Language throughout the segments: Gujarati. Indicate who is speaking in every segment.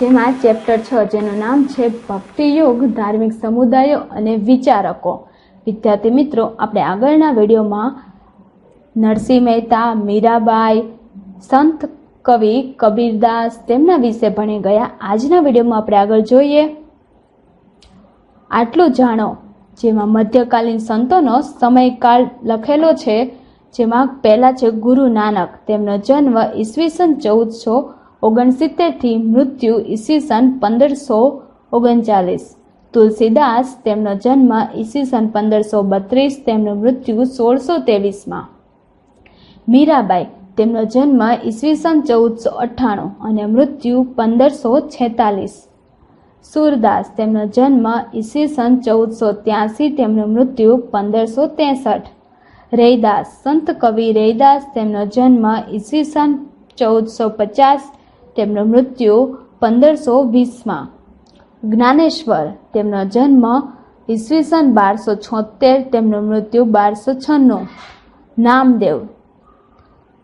Speaker 1: જેમાં ચેપ્ટર છ, જેનું નામ છે ભક્તિયોગ, ધાર્મિક સમુદાયો અને વિચારકો. વિદ્યાર્થી મિત્રો, આપણે આગળના વિડીયોમાં નરસિંહ મહેતા, મીરાબાઈ, સંત કવિ, કબીરદાસ તેમના વિશે ભણી ગયા. આજના વિડીયોમાં આપણે આગળ જોઈએ. આટલું જાણો, જેમાં મધ્યકાલીન સંતોનો સમયકાળ લખેલો છે, જેમાં પહેલા છે ગુરુ નાનક. તેમનો જન્મ ઈસવીસન ચૌદસો ઓગણસિત્તેરથી મૃત્યુ ઈસવીસન પંદરસો ઓગણચાલીસ. તુલસીદાસ તેમનો જન્મ ઈસવીસન પંદરસો બત્રીસ, તેમનું મૃત્યુ સોળસો ત્રેવીસમાં. મીરાબાઈ તેમનો જન્મ ઈસવીસન ચૌદસો અઠ્ઠાણું અને મૃત્યુ પંદરસો છેતાલીસ. સુરદાસ તેમનો જન્મ ઈસવીસન ચૌદસો ત્યાસી, તેમનું મૃત્યુ પંદરસો ત્રેસઠ. રૈદાસ, સંત કવિ રૈદાસ તેમનો જન્મ ઈસવીસન ચૌદસો પચાસ તેમનું મૃત્યુ પંદરસો વીસમાં. જ્ઞાનેશ્વર તેમનો જન્મ ઈસવીસન બારસો છોતેર તેમનું મૃત્યુ બારસો છન્નું. નામદેવ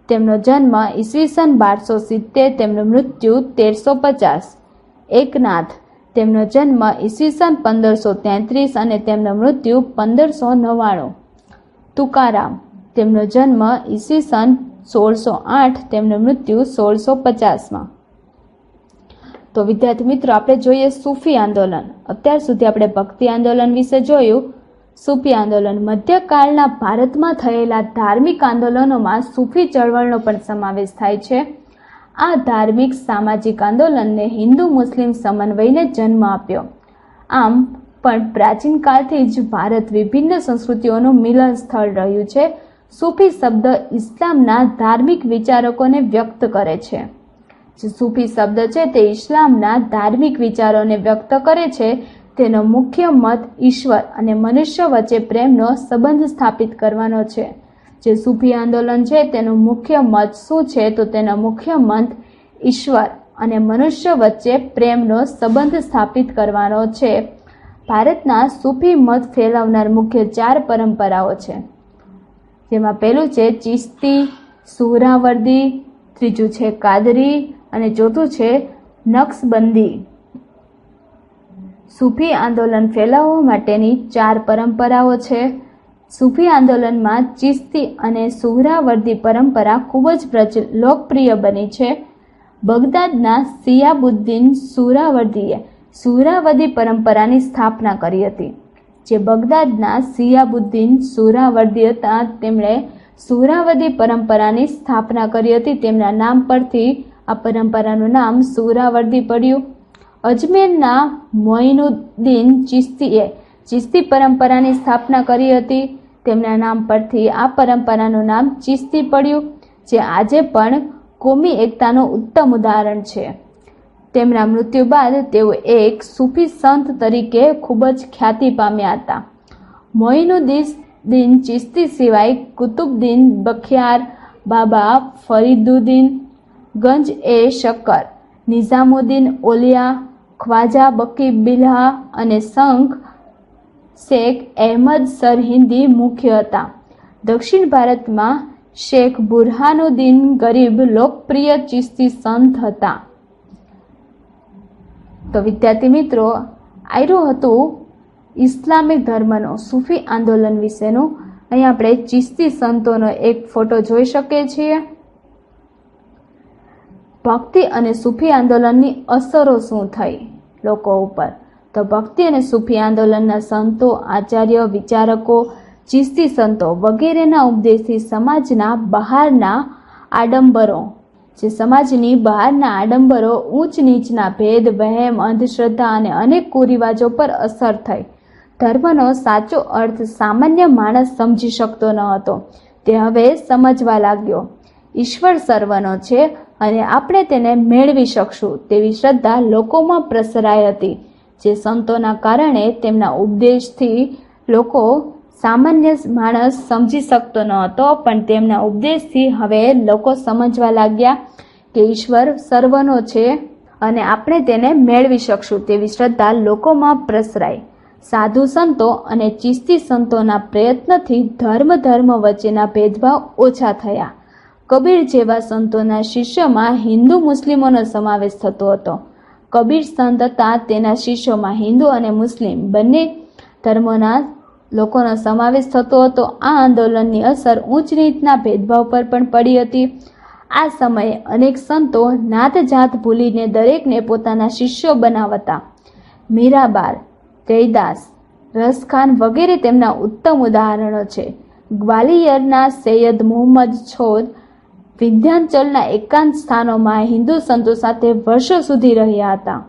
Speaker 1: તેમનો જન્મ ઈસવીસન બારસો સિત્તેર, તેમનું મૃત્યુ તેરસો પચાસ. એકનાથ તેમનો જન્મ ઈસવીસન પંદરસો તેત્રીસ અને તેમનું મૃત્યુ પંદરસો નવ્વાણું. તુકારામ તેમનો જન્મ ઈસવીસન સોળસો આઠ, તેમનું મૃત્યુ સોળસો પચાસમાં. તો વિદ્યાર્થી મિત્રો, આપણે જોઈએ સૂફી આંદોલન. અત્યાર સુધી આપણે ભક્તિ આંદોલન વિશે જોયું. સૂફી આંદોલન મધ્યકાળના ભારતમાં થયેલા ધાર્મિક આંદોલનોમાં સૂફી ચળવળનો પણ સમાવેશ થાય છે. આ ધાર્મિક સામાજિક આંદોલનને હિન્દુ મુસ્લિમ સમન્વયને જન્મ આપ્યો. આમ, પણ પ્રાચીન કાળથી જ ભારત વિભિન્ન સંસ્કૃતિઓનું મિલન સ્થળ રહ્યું છે. સૂફી શબ્દ ઇસ્લામના ધાર્મિક વિચારકોને વ્યક્ત કરે છે. સૂફી શબ્દ છે તે ઇસ્લામના ધાર્મિક વિચારોને વ્યક્ત કરે છે, તેનો મુખ્ય મત ઈશ્વર અને મનુષ્ય વચ્ચે પ્રેમનો સંબંધ સ્થાપિત કરવાનો છે. જે સૂફી આંદોલન છે તેનો મુખ્ય મત શું છે તો તેનો મુખ્ય મત ઈશ્વર અને મનુષ્ય વચ્ચે પ્રેમનો સંબંધ સ્થાપિત કરવાનો છે. ભારતના સૂફી મત ફેલાવનાર મુખ્ય ચાર પરંપરાઓ છે. જેમાં પહેલું છે ચિસ્તી, સુહરાવર્દી, ત્રીજું છે કાદરી અને ચોથું છે, નક્સબંધી. સૂફી આંદોલન ફેલાવવા માટેની ચાર પરંપરાઓ છે. સૂફી આંદોલનમાં ચિસ્તી અને સુહરાવર્દી પરંપરા ખૂબ જ લોકપ્રિય બની છે. બગદાદના સિયાબુદ્દીન સુહરાવર્દીએ સુહરાવર્દી પરંપરાની સ્થાપના કરી હતી, જે બગદાદના સિયાબુદ્દીન સુહરાવર્દી હતા તેમણે સુહરાવર્દી પરંપરાની સ્થાપના કરી હતી. તેમના નામ પરથી આ પરંપરાનું નામ સુહરાવર્દી પડ્યું. અજમેરના મોઇનુદ્દીન ચિસ્તીએ ચિસ્તી પરંપરાની સ્થાપના કરી હતી. તેમના નામ પરથી આ પરંપરાનું નામ ચિસ્તી પડ્યું, જે આજે પણ કોમી એકતાનું ઉત્તમ ઉદાહરણ છે. તેમના મૃત્યુ બાદ તેઓ એક સૂફી સંત તરીકે ખૂબ જ ખ્યાતિ પામ્યા હતા. મોઇનુદ્દીન ચિસ્તી સિવાય કુતુબદ્દીન બખ્યાર બાબા ફરીદુદ્દીન ગંજ એ શક્કર. નિઝામુદ્દીન, ઓલિયા, ખ્વાજા, બકી બિલ્હા અને શંખ શેખ અહેમદ સરહિંદી મુખ્ય હતા. દક્ષિણ ભારતમાં શેખ બુરહાનુદ્દીન ગરીબ, લોકપ્રિય ચિસ્તી સંત હતા. તો વિદ્યાર્થી મિત્રો, આયરો હતું ઇસ્લામિક ધર્મનો, સૂફી આંદોલન વિશેનું. અહીં આપણે ચિસ્તી સંતોનો એક ફોટો જોઈ શકીએ છીએ. ભક્તિ અને સૂફી આંદોલનની અસરો શું થઈ? લોકો ઉપર. તો ભક્તિ અને સૂફી આંદોલનના સંતો, આચાર્ય, વિચારકો, ચિસ્તી સંતો વગેરેના ઉપદેશથી સમાજના બહારના આડંબરો, જે સમાજની બહારના આડંબરો ઊંચ નીચના ભેદ, વહેમ, અંધશ્રદ્ધા અને અનેક કુરિવાજો પર અસર થઈ. ધર્મનો સાચો અર્થ સામાન્ય માણસ સમજી શકતો ન હતો. તે હવે સમજવા લાગ્યો. ઈશ્વર સર્વનો છે અને આપણે તેને મેળવી શકશું તેવી શ્રદ્ધા લોકોમાં પ્રસરાઈ હતી. જે સંતોના કારણે તેમના ઉપદેશથી લોકો સામાન્ય માણસ સમજી શકતો ન હતો, પણ તેમના ઉપદેશથી હવે લોકો સમજવા લાગ્યા કે ઈશ્વર સર્વનો છે અને આપણે તેને મેળવી શકશું તેવી શ્રદ્ધા લોકોમાં પ્રસરાઈ. સાધુ સંતો અને ચિસ્તી સંતોના પ્રયત્નથી ધર્મ ધર્મ વચ્ચેના ભેદભાવ ઓછા થયા. કબીર જેવા સંતોના શિષ્યમાં હિન્દુ મુસ્લિમોનો સમાવેશ થતો હતો. કબીર સંત હતા તેના શિષ્યોમાં હિન્દુ અને મુસ્લિમ બંને ધર્મોના લોકોનો સમાવેશ થતો હતો. આ આંદોલનની અસર ઊંચ નીચના ભેદભાવ પર પણ પડી હતી. આ સમયે અનેક સંતો નાત જાત ભૂલીને દરેકને પોતાના શિષ્યો બનાવતા. મીરાબાર, જયદાસ રસખાન વગેરે તેમના ઉત્તમ ઉદાહરણો છે. ગ્વાલિયરના સૈયદ મોહમ્મદ છોદ વિંધ્યાચલના એકાંત સ્થાનોમાં હિન્દુ સંતો સાથે વર્ષો સુધી રહ્યા હતા.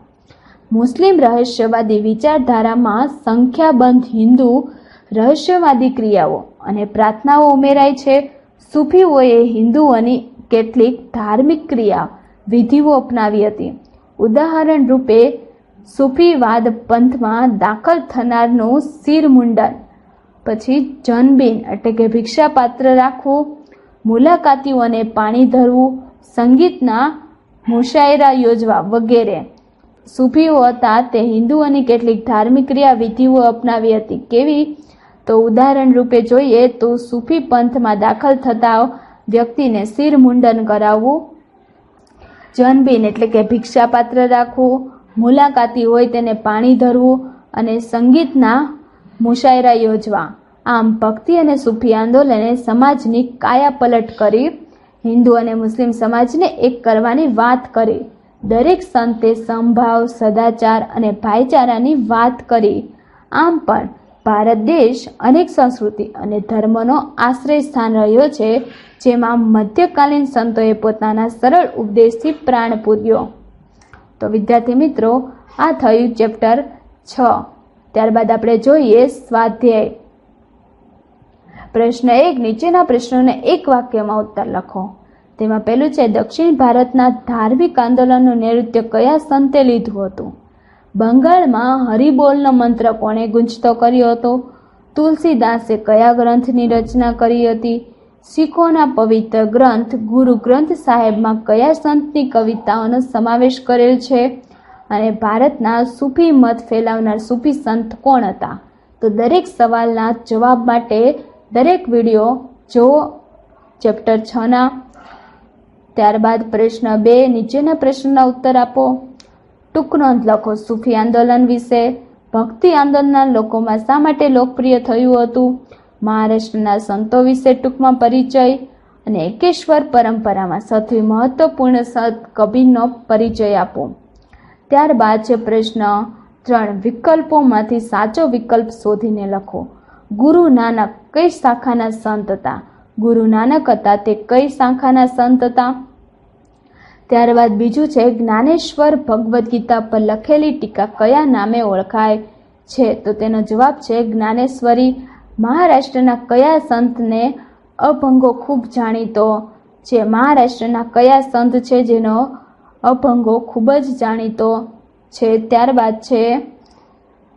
Speaker 1: મુસ્લિમ રહસ્યવાદી વિચારધારામાં સંખ્યાબંધ હિન્દુ રહસ્યવાદી ક્રિયાઓ અને પ્રાર્થનાઓ ઉમેરાય છે. સૂફીઓએ હિન્દુઓની કેટલીક ધાર્મિક ક્રિયા વિધિઓ અપનાવી હતી. ઉદાહરણ રૂપે, સૂફીવાદ પંથમાં દાખલ થનારનું શિર મુંડન પછી જનબીન એટલે કે ભિક્ષાપાત્ર રાખવું મુલાકાતીઓને પાણી ધરવું સંગીતના મુશાયરા યોજવા વગેરે. સૂફીઓ હતા તે હિન્દુઓની કેટલીક ધાર્મિક ક્રિયા વિધિઓ અપનાવી હતી. કેવી? તો ઉદાહરણ રૂપે જોઈએ તો સૂફી પંથમાં દાખલ થતા વ્યક્તિને શિર મુંડન કરાવવું, જનબીન એટલે કે ભિક્ષાપાત્ર રાખવું, મુલાકાતી હોય તેને પાણી ધરવું અને સંગીતના મુશાયરા યોજવા. આમ ભક્તિ અને સૂફી આંદોલને સમાજની કાયાપલટ કરી, હિન્દુ અને મુસ્લિમ સમાજને એક કરવાની વાત કરી. દરેક સંતે સંભાવ, સદાચાર અને ભાઈચારાની વાત કરી. આમ પણ ભારત દેશ અનેક સંસ્કૃતિ અને ધર્મનો આશ્રય સ્થાન રહ્યો છે, જેમાં મધ્યકાલીન સંતોએ પોતાના સરળ ઉપદેશથી પ્રાણ પૂર્યો. તો વિદ્યાર્થી મિત્રો, આ થયું ચેપ્ટર છ. ત્યારબાદ આપણે જોઈએ સ્વાધ્યાય. પ્રશ્ન એક, નીચેના પ્રશ્નોને એક વાક્યમાં ઉત્તર લખો. તેમાં પહેલું છે, દક્ષિણ ભારતના ધાર્મિક આંદોલનનું નૈઋત્ય કયા સંતે લીધું હતું? બંગાળમાં હરિબોલનો મંત્ર કોણે ગુંજતો કર્યો હતો? તુલસીદાસે કયા ગ્રંથની રચના કરી હતી? શીખોના પવિત્ર ગ્રંથ, ગુરુ ગ્રંથ સાહેબમાં કયા સંતની કવિતાઓનો સમાવેશ કરેલ છે? અને ભારતના સૂફી મત ફેલાવનાર સૂફી સંત કોણ હતા? તો દરેક સવાલના જવાબ માટે દરેક વીડિયો જુઓ ચેપ્ટર છના ત્યારબાદ પ્રશ્ન બે, નીચેના પ્રશ્નના ઉત્તર આપો. ટૂંક નોંધ લખો. સૂફી આંદોલન વિશે. ભક્તિ આંદોલનના લોકોમાં શા માટે લોકપ્રિય થયું હતું? મહારાષ્ટ્રના સંતો વિશે ટૂંકમાં પરિચય અને એકેશ્વર પરંપરામાં સૌથી મહત્વપૂર્ણ સંત કબીરનો પરિચય આપો. ત્યારબાદ છે પ્રશ્ન ત્રણ. વિકલ્પોમાંથી સાચો વિકલ્પ શોધીને લખો. ગુરુ નાનક કઈ શાખાના સંત હતા? ગુરુ નાનક હતા તે કઈ શાખાના સંત હતા? ત્યારબાદ બીજું છે, જ્ઞાનેશ્વર ભગવદ્ ગીતા પર લખેલી ટીકા કયા નામે ઓળખાય છે? તો તેનો જવાબ છે, જ્ઞાનેશ્વરી મહારાષ્ટ્રના કયા સંતને અભંગો ખૂબ જાણીતો છે? મહારાષ્ટ્રના કયા સંત છે જેનો અભંગો ખૂબ જ જાણીતો છે? ત્યારબાદ છે,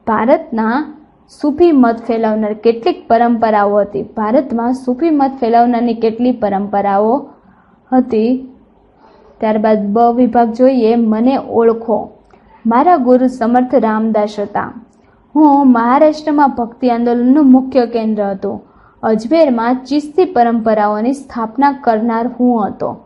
Speaker 1: ભારતના સૂફી મત ફેલાવનાર કેટલીક પરંપરાઓ હતી. ભારતમાં સૂફી મત ફેલાવનારની કેટલી પરંપરાઓ હતી? ત્યારબાદ બ વિભાગ જોઈએ, મને ઓળખો. મારા ગુરુ સમર્થ રામદાસ હતા. હું મહારાષ્ટ્રમાં ભક્તિ આંદોલનનું મુખ્ય કેન્દ્ર હતું. અજમેરમાં ચિસ્તી પરંપરાઓની સ્થાપના કરનાર હું હતો.